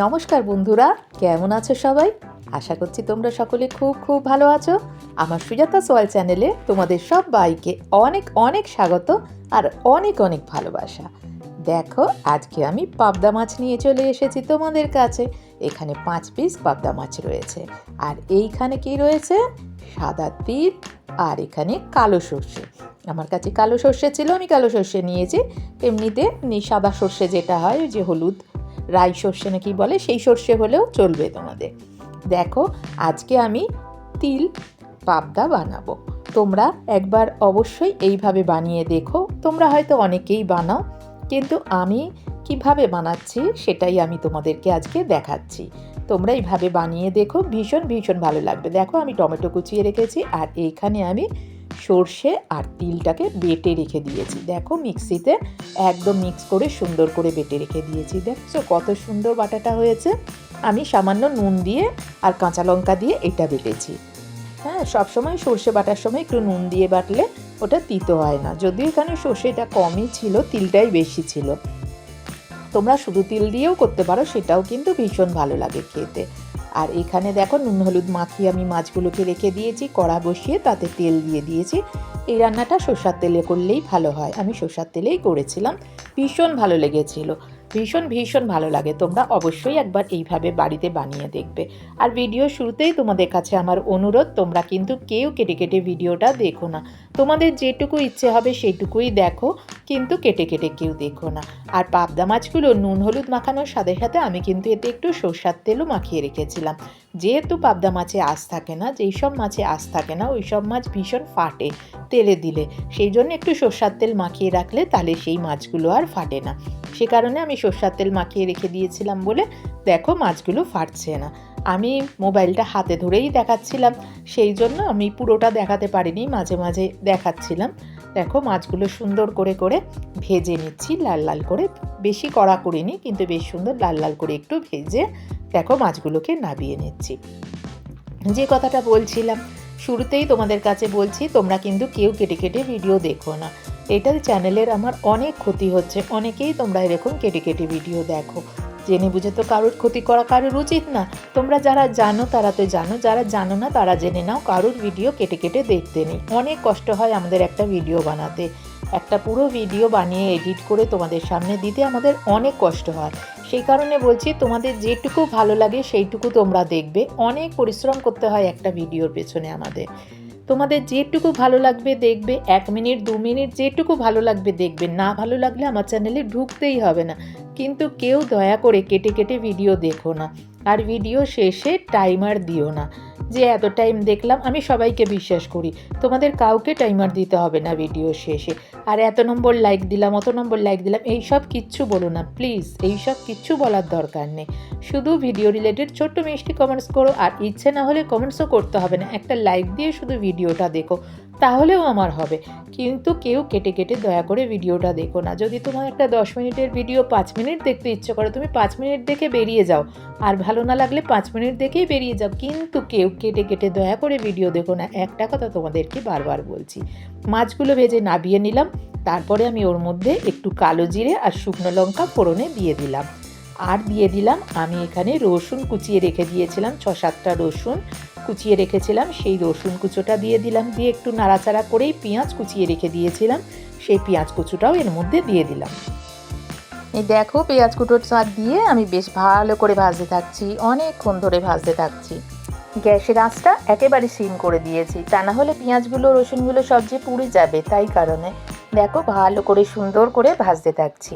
নমস্কার বন্ধুরা, কেমন আছো সবাই? আশা করছি তোমরা সকলে খুব খুব ভালো আছো। আমার সুজাতা সোয়াল চ্যানেলে তোমাদের সব বাইকে অনেক অনেক স্বাগত আর অনেক অনেক ভালোবাসা। দেখো, আজকে আমি পাবদা মাছ নিয়ে চলে এসেছি তোমাদের কাছে। এখানে পাঁচ পিস পাবদা মাছ রয়েছে। আর এইখানে কি রয়েছে? সাদা তিল আর এখানে কালো সর্ষে। আমার কাছে কালো সর্ষে ছিল, আমি কালো সর্ষে নিয়েছি। এমনিতে সাদা সর্ষে যেটা হয়, যে হলুদ রাই সর্ষে নাকি বলে, সেই সর্ষে হলেও চলবে তোমাদের। দেখো, আজকে আমি তিল পাবদা বানাবো। তোমরা একবার অবশ্যই এইভাবে বানিয়ে দেখো। তোমরা হয়তো অনেকেই বানাও, কিন্তু আমি কীভাবে বানাচ্ছি সেটাই আমি তোমাদেরকে আজকে দেখাচ্ছি। তোমরা এইভাবে বানিয়ে দেখো, ভীষণ ভীষণ ভালো লাগবে। দেখো, আমি টমেটো কুচিয়ে রেখেছি, আর এইখানে আমি সর্ষে আর তিলটাকে বেটে রেখে দিয়েছি। দেখো মিক্সিতে একদম মিক্স করে সুন্দর করে বেটে রেখে দিয়েছি। দেখছ কত সুন্দর বাটাটা হয়েছে? আমি সামান্য নুন দিয়ে আর কাঁচা লঙ্কা দিয়ে এটা বেটেছি। হ্যাঁ সবসময় সর্ষে বাটার সময় একটু নুন দিয়ে বাটলে ওটা তিতো হয় না। যদিও এখানে সর্ষেটা কমই ছিল, তিলটাই বেশি ছিল। তোমরা শুধু তিল দিয়েও করতে পারো, সেটাও কিন্তু ভীষণ ভালো লাগে খেতে। আর এখানে দেখো নুন, হলুদ মাখিয়ে আমি মাছগুলোকে রেখে দিয়েছি, কড়া বসিয়ে তাতে তেল দিয়ে দিয়েছি। এই রান্নাটা সর্ষার তেলে করলেই ভালো হয়। আমি সর্ষার তেলেই করেছিলাম। ভীষণ ভালো লেগেছিল। ভীষণ ভীষণ ভালো লাগে। তোমরা অবশ্যই একবার এইভাবে বাড়িতে বানিয়ে দেখবে। আর ভিডিও শুরুতেই তোমাদের কাছে আমার অনুরোধ, তোমরা কিন্তু কেউ কেটে কেটে ভিডিওটা দেখো না। তোমাদের যেটুকু ইচ্ছে হবে সেটুকুই দেখো, কিন্তু কেটে কেটে কেউ দেখো না। আর পাবদা মাছগুলো নুন হলুদ মাখানোর সাথে সাথে আমি কিন্তু এতে একটু সর্ষার তেলও মাখিয়ে রেখেছিলাম। যেহেতু পাবদা মাছে আঁশ থাকে না, যেই সব মাছে আঁশ থাকে না, ওই সব মাছ ভীষণ ফাটে তেলে দিলে। সেই জন্য একটু সর্ষার তেল মাখিয়ে রাখলে তাহলে সেই মাছগুলো আর ফাটে না। সে কারণে আমি সর্ষার তেল মাখিয়ে রেখে দিয়েছিলাম বলে দেখো মাছগুলো ফাটছে না। আমি মোবাইলটা হাতে ধরেই দেখাচ্ছিলাম। সেই জন্য আমি পুরোটা দেখাতে পারিনি, মাঝে মাঝে দেখাচ্ছিলাম। দেখো মাছগুলো সুন্দর করে করে ভেজে নিচ্ছি, লাল লাল করে। বেশি কড়া করিনি, কিন্তু বেশ সুন্দর লাল লাল করে একটু ভেজে দেখো মাছগুলোকে নাবিয়ে নিচ্ছি। যে কথাটা বলছিলাম, শুরুতেই তোমাদের কাছে বলছি, তোমরা কিন্তু কেউ কেটে কেটে ভিডিও দেখো না। এটার চ্যানেলের আমার অনেক ক্ষতি হচ্ছে, অনেকেই তোমরা এরকম কেটে কেটে ভিডিও দেখো। জেনে বুঝে তো কারোর ক্ষতি করা কারোর উচিত না। তোমরা যারা জানো, তারা তো জানো, যারা জানো না, তারা জেনে নাও কারোর ভিডিও কেটে কেটে দেখতে নেই। অনেক কষ্ট হয় আমাদের একটা ভিডিও বানাতে। একটা পুরো ভিডিও বানিয়ে এডিট করে তোমাদের সামনে দিতে আমাদের অনেক কষ্ট হয়। সেই কারণে বলছি, তোমাদের যেটুকু ভালো লাগে সেইটুকু তোমরা দেখবে। অনেক পরিশ্রম করতে হয় একটা ভিডিওর পেছনে আমাদের। তোমাদের যেটুকু ভালো লাগবে দেখবে। এক মিনিট, দু মিনিট, যেটুকু ভালো লাগবে দেখবে। না ভালো লাগলে আমার চ্যানেলে ঢুকতেই হবে না। কিন্তু কেউ দয়া করে কেটে কেটে ভিডিও দেখো না। আর ভিডিও শেষে টাইমার দিও না। যে এত টাইম দেখলাম, আমি সবাইকে বিশ্বাস করি, তোমাদের কাউকে টাইমার দিতে হবে না ভিডিও শেষে। আর এত নম্বর লাইক দিলাম, অত নম্বর লাইক দিলাম এই সব কিচ্ছু বলো না প্লিজ এই সব কিচ্ছু বলার দরকার নেই। শুধু ভিডিও রিলেটেড ছোট্ট মিষ্টি কমেন্টস করো, আর ইচ্ছে না হলে কমেন্টসও করতে হবে না। একটা লাইক দিয়ে শুধু ভিডিওটা দেখো। তাহলেও আমার হবে। কিন্তু কেউ কেটে কেটে দয়া করে ভিডিওটা দেখো না। যদি তোমার একটা দশ মিনিটের ভিডিও পাঁচ মিনিট দেখতে ইচ্ছে করে, তুমি পাঁচ মিনিট দেখে বেরিয়ে যাও। আর ভালো না লাগলে পাঁচ মিনিট দেখেই বেরিয়ে যাও। কিন্তু কেউ কেটে কেটে দয়া করে ভিডিও দেখো না। একটা কথা তোমাদেরকে বারবার বলছি। মাছগুলো ভেজে নাবিয়ে নিলাম। তারপরে আমি ওর মধ্যে একটু কালো জিরে আর শুকনো লঙ্কা ফোড়নে দিয়ে দিলাম। আর দিয়ে দিলাম আমি এখানে রসুন কুচিয়ে রেখে দিয়েছিলাম ছ সাতটা রসুন। কুচিয়ে রেখেছিলাম, সেই রসুন কুচোটা দিয়ে দিলাম, দিয়ে একটু নাড়াচাড়া করেই পেঁয়াজ কুচিয়ে রেখে দিয়েছিলাম, সেই পেঁয়াজ কুচোটাও এর মধ্যে দিয়ে দিলাম। এই দেখো পেঁয়াজ কুটোর চাক দিয়ে আমি বেশ ভালো করে ভাজতে থাকছি, অনেকক্ষণ ধরে ভাজতে থাকছি। গ্যাসের আঁচটা একেবারে সিম করে দিয়েছি, তা না হলে পেঁয়াজগুলো, রসুনগুলো সব যে পুড়ে যাবে, তাই কারণে। দেখো ভালো করে সুন্দর করে ভাজতে থাকছি।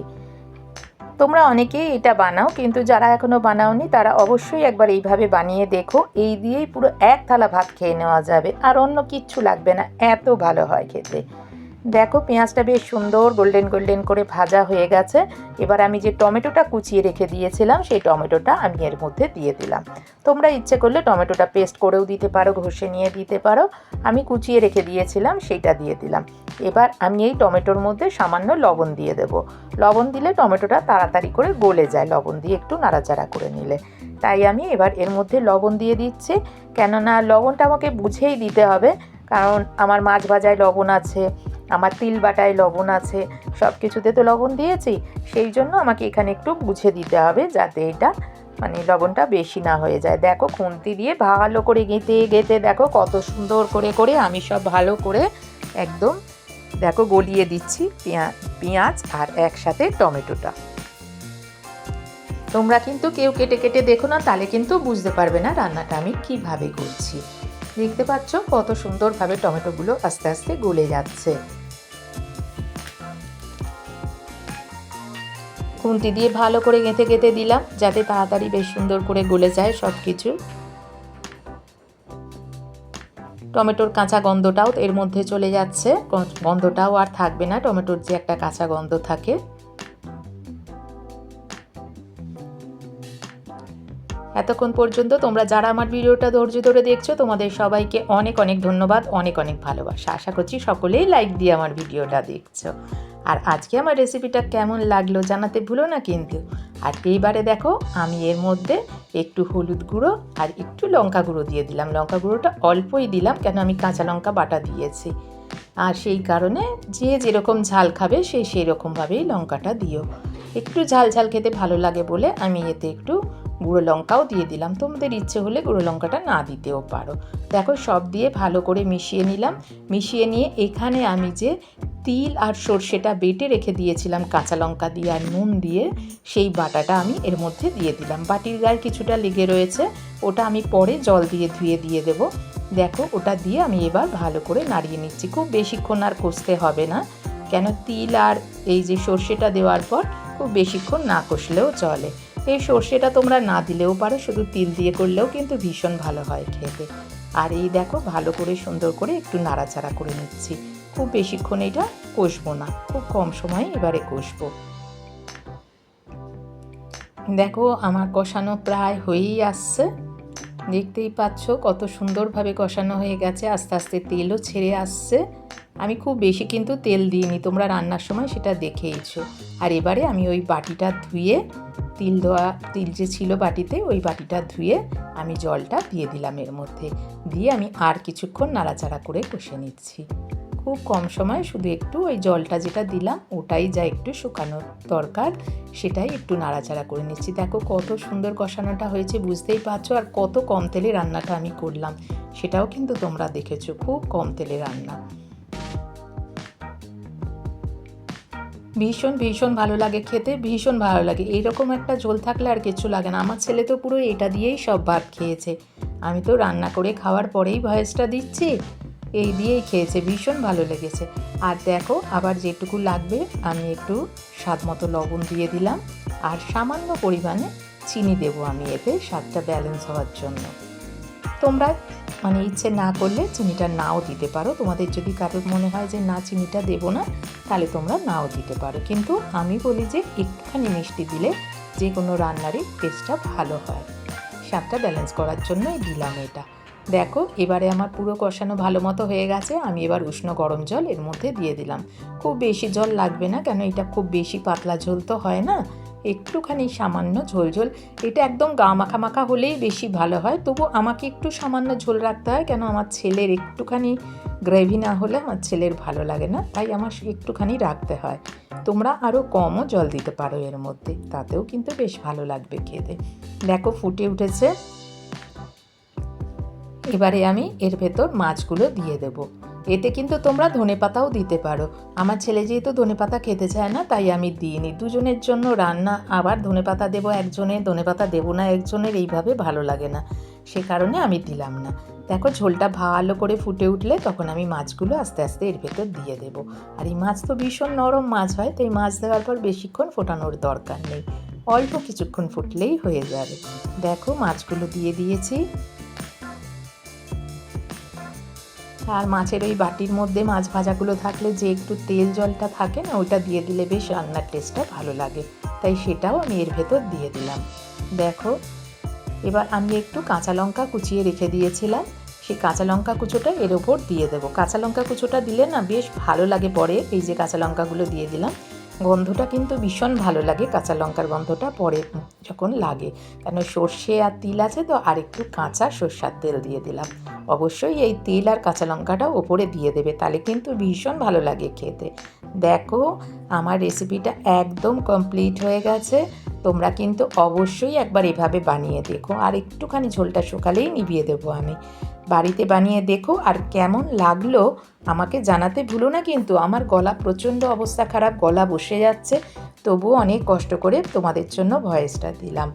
তোমরা অনেকেই এটা বানাও, কিন্তু যারা এখনও বানাওনি তারা অবশ্যই একবার এইভাবে বানিয়ে দেখো। এই দিয়েই পুরো এক থালা ভাত খেয়ে নেওয়া যাবে, আর অন্য কিচ্ছু লাগবে না, এত ভালো হয় খেতে। দেখো, পেঁয়াজটা বেশ সুন্দর গোল্ডেন গোল্ডেন করে ভাজা হয়ে গেছে। এবার আমি যে টমেটোটা কুচিয়ে রেখে দিয়েছিলাম, সেই টমেটোটা আমি এর মধ্যে দিয়ে দিলাম। তোমরা ইচ্ছে করলে টমেটোটা পেস্ট করেও দিতে পারো, ঘষে নিয়ে দিতে পারো। আমি কুচিয়ে রেখে দিয়েছিলাম, সেইটা দিয়ে দিলাম। এবার আমি এই টমেটোর মধ্যে সামান্য লবণ দিয়ে দেব। লবণ দিলে টমেটোটা তাড়াতাড়ি করে গলে যায়, লবণ দিয়ে একটু নাড়াচাড়া করে নিলে। তাই আমি এবার এর মধ্যে লবণ দিয়ে দিচ্ছি। কেননা লবণটা আমাকে বুঝেই দিতে হবে। কারণ আমার মাছ ভাজায় লবণ আছে, আমার তিল বাটায় লবণ আছে সব কিছুতে তো লবণ দিয়েছি। সেই জন্য আমাকে এখানে একটু বুঝে দিতে হবে যাতে এটা মানে লবণটা বেশি না হয়ে যায়। দেখো খুন্তি দিয়ে ভালো করে গেঁথে গেঁথে দেখো কত সুন্দর করে করে আমি সব ভালো করে একদম দেখো গলিয়ে দিচ্ছি পেঁয়া, পেঁয়াজ আর একসাথে টমেটোটা। তোমরা কিন্তু কেউ কেটে কেটে দেখো না, তাহলে কিন্তু বুঝতে পারবে না রান্নাটা আমি কীভাবে করছি। দেখতে পাচ্ছ কত সুন্দরভাবে টমেটোগুলো আস্তে আস্তে গলে যাচ্ছে। খুন্তি দিয়ে ভালো করে গেঁথে গেঁথে দিলাম, যাতে তাড়াতাড়ি বেশ সুন্দর করে গলে যায় সব কিছু টমেটোর কাঁচা গন্ধটাও এর মধ্যে চলে যাচ্ছে, গন্ধটাও আর থাকবে না, টমেটোর যে একটা কাঁচা গন্ধ থাকে। এতক্ষণ পর্যন্ত তোমরা যারা আমার ভিডিওটা ধৈর্য ধরে দেখছ, তোমাদের সবাইকে অনেক অনেক ধন্যবাদ, অনেক অনেক ভালোবাসা। আশা করছি সকলেই লাইক দিয়ে আমার ভিডিওটা দেখছ। আর আজকে আমার রেসিপিটা কেমন লাগল জানাতে ভুলো না কিন্তু। আর এইবারে দেখো, আমি এর মধ্যে একটু হলুদ গুঁড়ো আর একটু লঙ্কা গুঁড়ো দিয়ে দিলাম। লঙ্কা গুঁড়োটা অল্পই দিলাম, কেন আমি কাঁচা লঙ্কা বাটা দিয়েছি। আর সেই কারণে যে যেরকম ঝাল খাবে, সে সেই রকমভাবেই লঙ্কাটা দিও। একটু ঝাল ঝাল খেতে ভালো লাগে বলে আমি এতে একটু গুঁড়ো লঙ্কাও দিয়ে দিলাম। তোমাদের ইচ্ছে হলে গুঁড়ো লঙ্কাটা না দিতেও পারো। দেখো, সব দিয়ে ভালো করে মিশিয়ে নিলাম। মিশিয়ে নিয়ে এখানে আমি যে তিল আর সর্ষেটা বেটে রেখে দিয়েছিলাম, কাঁচা লঙ্কা দিয়ে আর নুন দিয়ে, সেই বাটাটা আমি এর মধ্যে দিয়ে দিলাম। বাটির গায়ে কিছুটা লেগে রয়েছে, ওটা আমি পরে জল দিয়ে ধুয়ে দিয়ে দেব। দেখো, ওটা দিয়ে আমি এবার ভালো করে নাড়িয়ে নিচ্ছি। খুব বেশিক্ষণ আর কষতে হবে না। কেন, তিল আর এই যে সর্ষেটা দেওয়ার পর খুব বেশিক্ষণ না কষলেও চলে। এই সর্ষেটা তোমরা না দিলেও পারো, শুধু তিল দিয়ে করলেও কিন্তু ভীষণ ভালো হয় খেতে। আর এই দেখো, ভালো করে সুন্দর করে একটু নাড়াচাড়া করে নিচ্ছি। খুব বেশিক্ষণ এটা কষবো না, খুব কম সময়ে এবারে কষবো। দেখো, আমার কষানো প্রায় হয়েই আসছে। দেখতেই পাচ্ছ কত সুন্দরভাবে কষানো হয়ে গেছে, আস্তে আস্তে তেলও ছেড়ে আসছে। আমি খুব বেশি কিন্তু তেল দিইনি, তোমরা রান্নার সময় সেটা দেখেইছো আর এবারে আমি ওই বাটিটা ধুয়ে, তিল ধোয়া, তিল যে ছিল বাটিতে, ওই বাটিটা ধুয়ে আমি জলটা দিয়ে দিলাম এর মধ্যে। দিয়ে আমি আর কিছুক্ষণ নাড়াচাড়া করে কষে নিচ্ছি। খুব কম সময় শুধু একটু ওই জলটা যেটা দিলাম, ওটাই যা একটু শুকানোর দরকার, সেটাই একটু নাড়াচাড়া করে নিচ্ছি। দেখো কত সুন্দর কষানোটা হয়েছে, বুঝতেই পারছ? আর কত কম তেলে রান্নাটা আমি করলাম, সেটাও কিন্তু তোমরা দেখেছ। খুব কম তেলে রান্না। ভীষণ ভীষণ ভালো লাগে খেতে, ভীষণ ভালো লাগে। এইরকম একটা ঝোল থাকলে আর কিছু লাগে না। আমার ছেলে তো পুরো এটা দিয়েই সব ভাত খেয়েছে। আমি তো রান্না করে খাওয়ার পরেই ভয়েসটা দিচ্ছি, এই দিয়েই খেয়েছে, ভীষণ ভালো লেগেছে। আর দেখো, আবার যেটুকু লাগবে, আমি একটু স্বাদ মতো লবণ দিয়ে দিলাম। আর সামান্য পরিমাণে চিনি দেবো আমি এতে, স্বাদটা ব্যালেন্স হওয়ার জন্য। তোমরা মানে ইচ্ছে না করলে চিনিটা নাও দিতে পারো। তোমাদের যদি কারোর মনে হয় যে, না, চিনিটা দেবো না, তাহলে তোমরা নাও দিতে পারো। কিন্তু আমি বলি যে, একটুখানি মিষ্টি দিলে যে কোনো রান্নারই টেস্টটা ভালো হয়। স্বাদটা ব্যালেন্স করার জন্যই দিলাম এটা। দেখো, এবারে আমার পুরো কষানো ভালো মতো হয়ে গেছে। আমি এবার উষ্ণ গরম জল এর মধ্যে দিয়ে দিলাম। খুব বেশি জল লাগবে না, কেন এটা খুব বেশি পাতলা ঝোল তো হয় না। একটুখানি সামান্য ঝোল ঝোল। এটা একদম গা মাখা মাখা হলেই বেশি ভালো হয়। তবু আমাকে একটু সামান্য ঝোল রাখতে হয়। কেন আমার ছেলের একটুখানি গ্রেভি না হলে আমার ছেলের ভালো লাগে না। তাই আমার একটুখানি রাখতে হয়। তোমরা আরও কমও জল দিতে পারো এর মধ্যে। তাতেও কিন্তু বেশ ভালো লাগবে খেতে। দেখো ফুটে উঠেছে। এবারে আমি এর ভেতর মাছগুলো দিয়ে দেবো। এতে কিন্তু তোমরা ধনে পাতাও দিতে পারো। আমার ছেলে যেহেতু ধনে পাতা খেতে চায় না, তাই আমি দিইনি। দুজনের জন্য রান্না আবার ধনে পাতা দেবো একজনের ধনে পাতা দেবো না, একজনের এইভাবে ভালো লাগে না। সে কারণে আমি দিলাম না। দেখো, ঝোলটা ভালো করে ফুটে উঠলে তখন আমি মাছগুলো আস্তে আস্তে এর ভেতর দিয়ে দেবো। আর এই মাছ তো ভীষণ নরম মাছ হয়, তাই মাছ দেওয়ার পর বেশিক্ষণ ফোটানোর দরকার নেই। অল্প কিছুক্ষণ ফুটলেই হয়ে যাবে। দেখো, মাছগুলো দিয়ে দিয়েছি। আর মাছের ওই বাটির মধ্যে মাছ ভাজাগুলো থাকলে যে একটু তেল জলটা থাকে না ওইটা দিয়ে দিলে বেশ রান্নার টেস্টটা ভালো লাগে। তাই সেটাও আমি এর ভেতর দিয়ে দিলাম। দেখো, এবার আমি একটু কাঁচা লঙ্কা কুচিয়ে রেখে দিয়েছিলাম। সেই কাঁচা লঙ্কা কুচোটা এর ওপর দিয়ে দেবো। কাঁচা লঙ্কা কুচোটা দিলে না বেশ ভালো লাগে পরে। এই যে কাঁচা লঙ্কাগুলো দিয়ে দিলাম। গন্ধটা কিন্তু ভীষণ ভালো লাগে, কাঁচা লঙ্কার গন্ধটা পরে যখন লাগে। কেন সর্ষে আর তিল আছে তো, আর একটু কাঁচা সর্ষার তেল দিয়ে দিলাম। অবশ্যই এই তেল আর কাঁচা লঙ্কাটা ওপরে দিয়ে দেবে, তাহলে কিন্তু ভীষণ ভালো লাগে খেতে। দেখো, আমার রেসিপিটা একদম কমপ্লিট হয়ে গেছে। তোমরা কিন্তু অবশ্যই একবার এভাবে বানিয়ে দেখো, আর একটুখানি ঝোলটা শুকালেই নিভিয়ে দেবো আমি। বাড়িতে বানিয়ে দেখো আর কেমন লাগল আমাকে জানাতে ভুলো না কিন্তু আমার গলা প্রচণ্ড অবস্থা খারাপ, গলা বসে যাচ্ছে। তবুও অনেক কষ্ট করে তোমাদের জন্য ভয়েসটা দিলাম।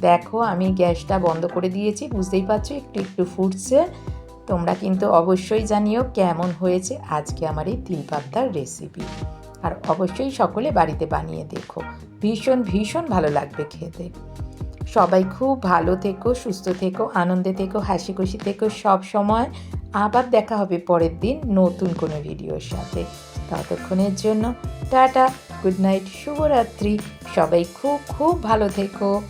দেখো আমি গ্যাসটা বন্ধ করে দিয়েছি, বুঝতেই পারছ? একটু একটু ফুটছে। তোমরা কিন্তু অবশ্যই জানিও কেমন হয়েছে আজকে আমার এই তিল পাত্তার রেসিপি আর অবশ্যই সকলে বাড়িতে বানিয়ে দেখো। ভীষণ ভীষণ ভালো লাগবে খেতে। সবাই খুব ভালো থেকো, সুস্থ থেকো, আনন্দে থেকো হাসি খুশি থেকো। সব সময় আবার দেখা হবে পরের দিন নতুন কোনো ভিডিওর সাথে। ততক্ষণের জন্য টাটা, গুড নাইট, শুভরাত্রি। সবাই খুব খুব ভালো থেকো।